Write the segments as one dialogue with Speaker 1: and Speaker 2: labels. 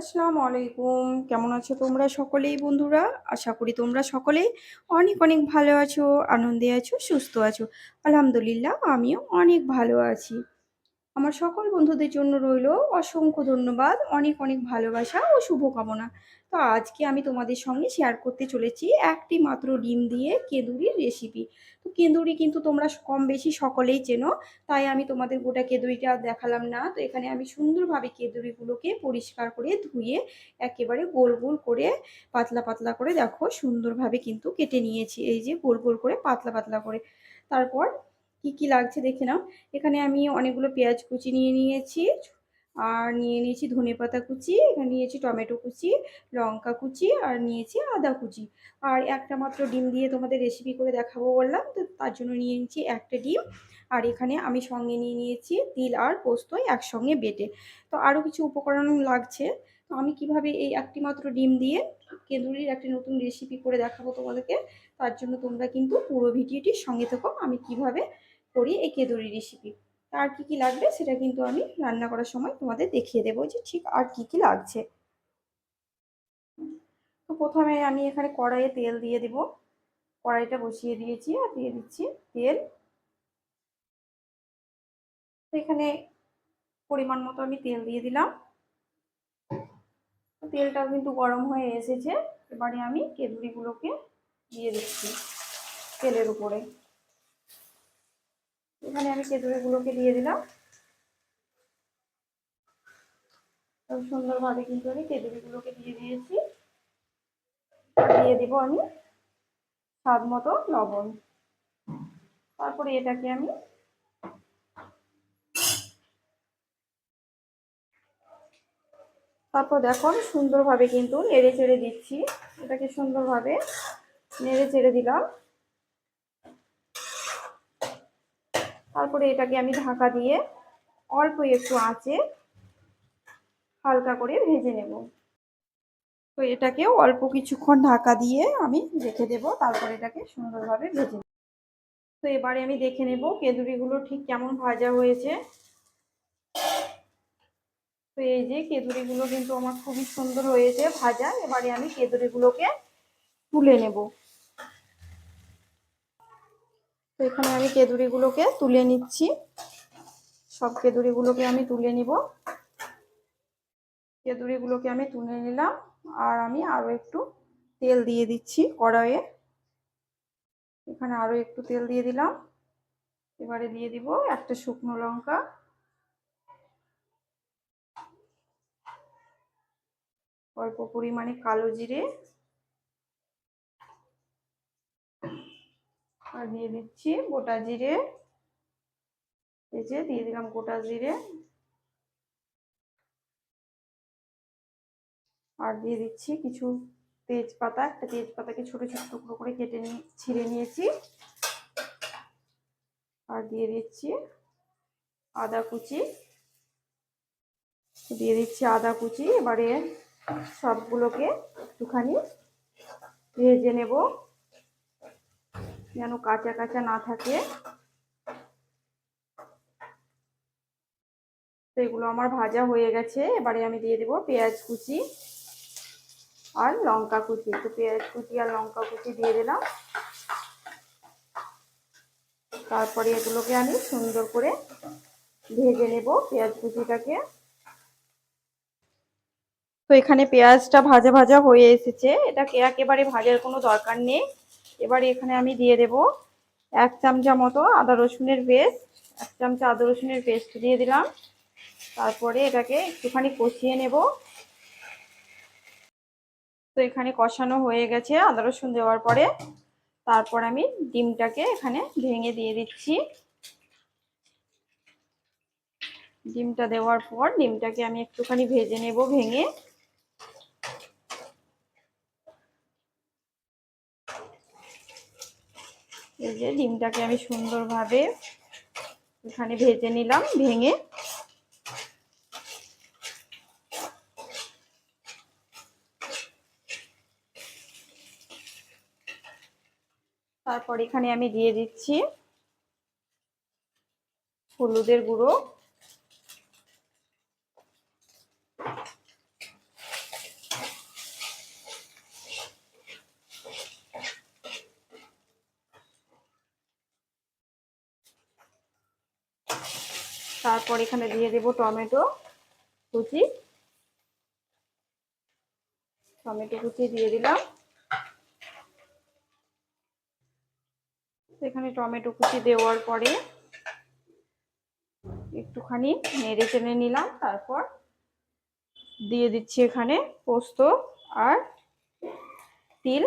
Speaker 1: আসসালামু আলাইকুম কেমন আছো তোমরা সকলেই বন্ধুরা? আশা করি তোমরা সকলেই অনেক অনেক ভালো আছো, আনন্দে আছো, সুস্থ আছো। আলহামদুলিল্লাহ, আমিও অনেক ভালো আছি। আমার সকল বন্ধুদের জন্য রইল অসংখ্য ধন্যবাদ, অনেক অনেক ভালোবাসা ও শুভকামনা। তো আজকে আমি তোমাদের সঙ্গে শেয়ার করতে চলেছি একটি মাত্র ডিম দিয়ে কেঁদুরির রেসিপি তো কেঁদুরি কিন্তু তোমরা কম বেশি সকলেই চেনো, তাই আমি তোমাদের গোটা কেঁদুরিটা দেখালাম না। তো এখানে আমি সুন্দরভাবে কেঁদুরিগুলোকে পরিষ্কার করে ধুয়ে একেবারে গোল গোল করে পাতলা পাতলা করে দেখো সুন্দরভাবে কিন্তু কেটে নিয়েছি। এই যে গোল গোল করে পাতলা পাতলা করে। তারপর কি কি লাগছে দেখে নাও। এখানে আমি অনেকগুলো পেঁয়াজ কুচি নিয়ে নিয়েছি, আর নিয়ে নিয়েছি ধনে পাতা কুচি, এখানে নিয়েছি টমেটো কুচি, লঙ্কা কুচি, আর নিয়েছি আদা কুচি। আর একটা মাত্র ডিম দিয়ে তোমাদের রেসিপি করে দেখাবো বললাম, তো তার জন্য নিয়ে নিয়েছি একটা ডিম। আর এখানে আমি সঙ্গে নিয়ে নিয়েছি তিল আর পোস্ত একসঙ্গে বেটে। তো আরও কিছু উপকরণ লাগছে তো আমি কীভাবে এই একটি মাত্র ডিম দিয়ে কেঁদুরির একটি নতুন রেসিপি করে দেখাবো তোমাদেরকে, তার জন্য তোমরা কিন্তু পুরো ভিডিওটির সঙ্গে থেকো, আমি কীভাবে করি এই কেঁদুরি রেসিপি আর কি কি লাগবে সেটা কিন্তু আমি রান্না করার সময় তোমাদের দেখিয়ে দেবো যে ঠিক আর কি কি লাগছে। তো প্রথমে আমি এখানে কড়াইয়ে তেল দিয়ে দেব। কড়াইটা বসিয়ে দিয়েছি আর দিয়ে দিচ্ছি তেল। তো এখানে পরিমাণ মতো আমি তেল দিয়ে দিলাম। তেলটাও কিন্তু গরম হয়ে এসেছে। এবারে আমি কেঁদুরিগুলোকে দিয়ে দিচ্ছি তেলের উপরে। এখানে আমি কেঁদুরিগুলোকে দিয়ে দিলাম। খুব সুন্দরভাবে কিন্তু আমি কেঁদুরিগুলোকে দিয়ে দিয়েছি। দিয়ে দিব আমি স্বাদ মতো লবণ। তারপরে এটাকে আমি তারপর দেখো সুন্দরভাবে কিন্তু নেড়ে চেড়ে দিচ্ছি। এটাকে সুন্দরভাবে নেড়ে চেড়ে দিলাম। তারপরে এটাকে আমি ঢাকা দিয়ে অল্প একটু আঁচে হালকা করে ভেজে নেব। তো এটাকে অল্প কিছুক্ষণ ঢাকা দিয়ে আমি রেখে দেব, তারপরে এটাকে সুন্দরভাবে ভেজে নেব। তো এবারে আমি দেখে নেব কেঁদুরিগুলো ঠিক কেমন ভাজা হয়েছে। তো এই যে কেঁদুরিগুলো কিন্তু আমার খুবই সুন্দর হয়েছে ভাজা। এবারে আমি কেঁদুরিগুলোকে তুলে নেব। তো এখানে আমি কেঁদুরিগুলোকে তুলে নিচ্ছি। সব কেঁদুরিগুলোকে আমি তুলে নিব। কেঁদুরিগুলোকে আমি তুলে নিলাম আর আমি আরও একটু তেল দিয়ে দিচ্ছি কড়াইয়ে। এখানে আরও একটু তেল দিয়ে দিলাম। এবারে দিয়ে দিব একটা শুকনো লঙ্কা। অল্প পরিমাণে কালো জিরে আর দিয়ে দিচ্ছি গোটা জিরে। এই যে দিয়ে দিলাম গোটা জিরে। আর দিয়ে দিচ্ছি কিছু তেজপাতা। একটা তেজপাতাকে ছোট ছোট টুকরো করে কেটে নিয়ে, ছিঁড়ে নিয়েছি। আর দিয়ে দিচ্ছি আদা কুচি। দিয়ে দিচ্ছি আদা কুচি। এবারে সবগুলোকে একটুখানি ভেজে নেব। যেন কাঁচা কাঁচা না থাকে। তো এগুলো আমার ভাজা হয়ে গেছে। এবারে আমি দিয়ে দেবো পেঁয়াজ কুচি আর লঙ্কা কুচি। তো পেঁয়াজ কুচি আর লঙ্কা কুচি দিয়ে দিলাম। তারপরে এগুলোকে আমি সুন্দর করে ভেজে নেব পেঁয়াজ কুচিটাকে। তো এখানে পেঁয়াজটা ভাজা ভাজা হয়ে এসেছে। এটাকে একেবারে ভাজার কোনো দরকার নেই। এবারে এখানে আমি দিয়ে দেব এক চামচা মতো আদা রসুনের পেস্ট। এক চামচা আদা রসুনের পেস্ট দিয়ে দিলাম। তারপরে এটাকে একটুখানি কষিয়ে নেব। তো এখানে কষানো হয়ে গেছে আদা রসুন দেওয়ার পরে। তারপর আমি ডিমটাকে এখানে ভেঙে দিয়ে দিচ্ছি। ডিমটা দেওয়ার পর ডিমটাকে আমি একটুখানি ভেজে নেব ভেঙে। এই যে ডিমটাকে আমি সুন্দরভাবে এখানে ভেজে নিলাম, ভেঙে। তারপর এখানে আমি দিয়ে দিচ্ছি হলুদের গুঁড়ো। তারপর এখানে দিয়ে দেব টমেটো কুচি। টমেটো কুচি দিয়ে দিলাম। এখানে টমেটো কুচি দেওয়ার পরে একটুখানি নেড়ে চেড়ে নিলাম, তারপর দিয়ে দিচ্ছি এখানে পোস্ত আর তিল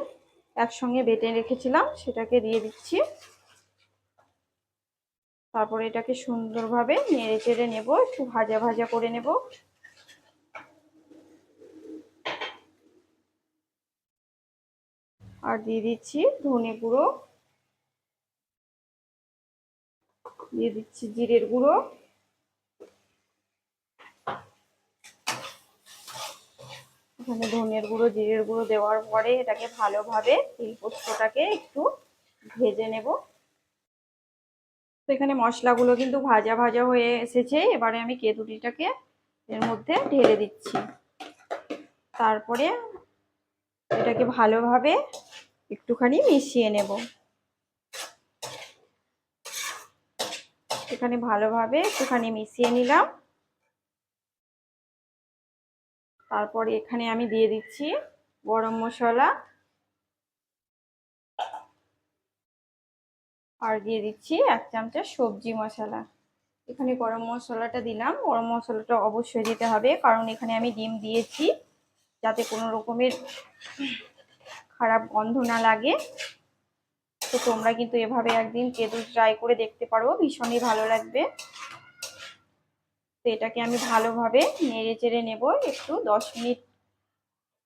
Speaker 1: একসঙ্গে বেটে রেখেছিলাম, সেটাকে দিয়ে দিচ্ছি। তারপর এটাকে সুন্দরভাবে নেড়ে চেড়ে নেব, একটু ভাজা ভাজা করে নেব। আর দিয়ে দিচ্ছি ধনে গুঁড়ো। দিয়ে দিচ্ছি জিরের গুঁড়ো। এখানে ধনের গুঁড়ো, জিরের গুঁড়ো দেওয়ার পরে এটাকে ভালোভাবে তিল পোস্তটাকে একটু ভেজে নেব। তো এখানে মশলাগুলো কিন্তু ভাজা ভাজা হয়ে এসেছে। এবারে আমি কেতুরিটাকে এর মধ্যে ঢেলে দিচ্ছি। তারপরে এটাকে ভালোভাবে একটুখানি মিশিয়ে নেব। এখানে ভালোভাবে একটুখানি মিশিয়ে নিলাম। তারপরে এখানে আমি দিয়ে দিচ্ছি গরম মশলা। আর দিয়ে দিচ্ছি এক চামচা সবজি মশলা। এখানে গরম মশলাটা দিলাম। গরম মশলাটা অবশ্যই দিতে হবে, কারণ এখানে আমি ডিম দিয়েছি, যাতে কোনো রকমের খারাপ গন্ধ না লাগে। তো তোমরা কিন্তু এভাবে একদিন কেদু ট্রাই করে দেখতে পারো, ভীষণই ভালো লাগবে। তো এটাকে আমি ভালোভাবে নেড়ে চেড়ে নেব, একটু দশ মিনিট,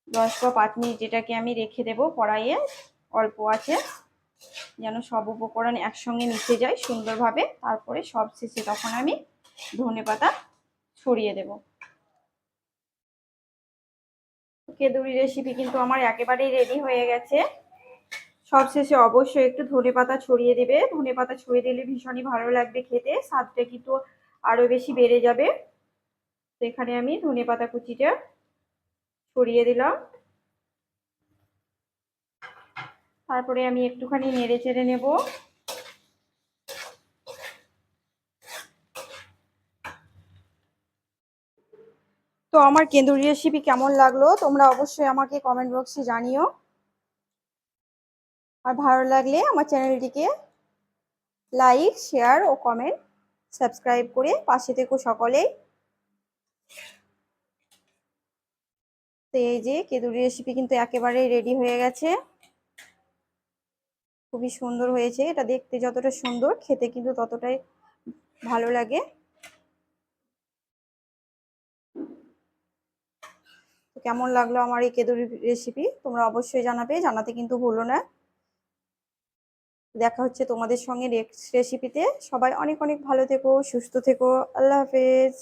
Speaker 1: দশ বা পাঁচ মিনিট যেটাকে আমি রেখে দেবো কড়াইয়ে, অল্প আছে। যেন সব উপকরণ একসঙ্গে মিশে যায় সুন্দরভাবে। তারপরে সব শেষে তখন আমি ধনে পাতা ছড়িয়ে দেব। কেদুরি রেসিপি কিন্তু আমার একেবারেই রেডি হয়ে গেছে। সব শেষে অবশ্যই একটু ধনে পাতা ছড়িয়ে দেবে। ধনে পাতা ছড়িয়ে দিলে ভীষণই ভালো লাগবে খেতে। স্বাদটা কিন্তু আরও বেশি বেড়ে যাবে। তো এখানে আমি ধনে পাতা কুচিটা ছড়িয়ে দিলাম। তারপরে আমি একটুখানি নেড়ে চেড়ে নেব। তো আমার কেন্দুরি রেসিপি কেমন লাগল, তোমরা অবশ্যই আমাকে কমেন্ট বক্সে জানিও। আর ভালো লাগলে আমার চ্যানেলটিকে লাইক শেয়ার ও কমেন্ট সাবস্ক্রাইব করে পাশে থেকো সকলেই তো এই যে কেদুরি রেসিপি কিন্তু একেবারেই রেডি হয়ে গেছে। খুবই সুন্দর হয়েছে। এটা দেখতে যতটা সুন্দর, খেতে কিন্তু ততটাই ভালো লাগে। কেমন লাগল আমার এই কেদুরি রেসিপি তোমরা অবশ্যই জানাবে, জানাতে কিন্তু ভুলো না। দেখা হচ্ছে তোমাদের সঙ্গে নেক্সট রেসিপিতে সবাই অনেক অনেক ভালো থেকো, সুস্থ থেকো। আল্লাহ হাফেজ।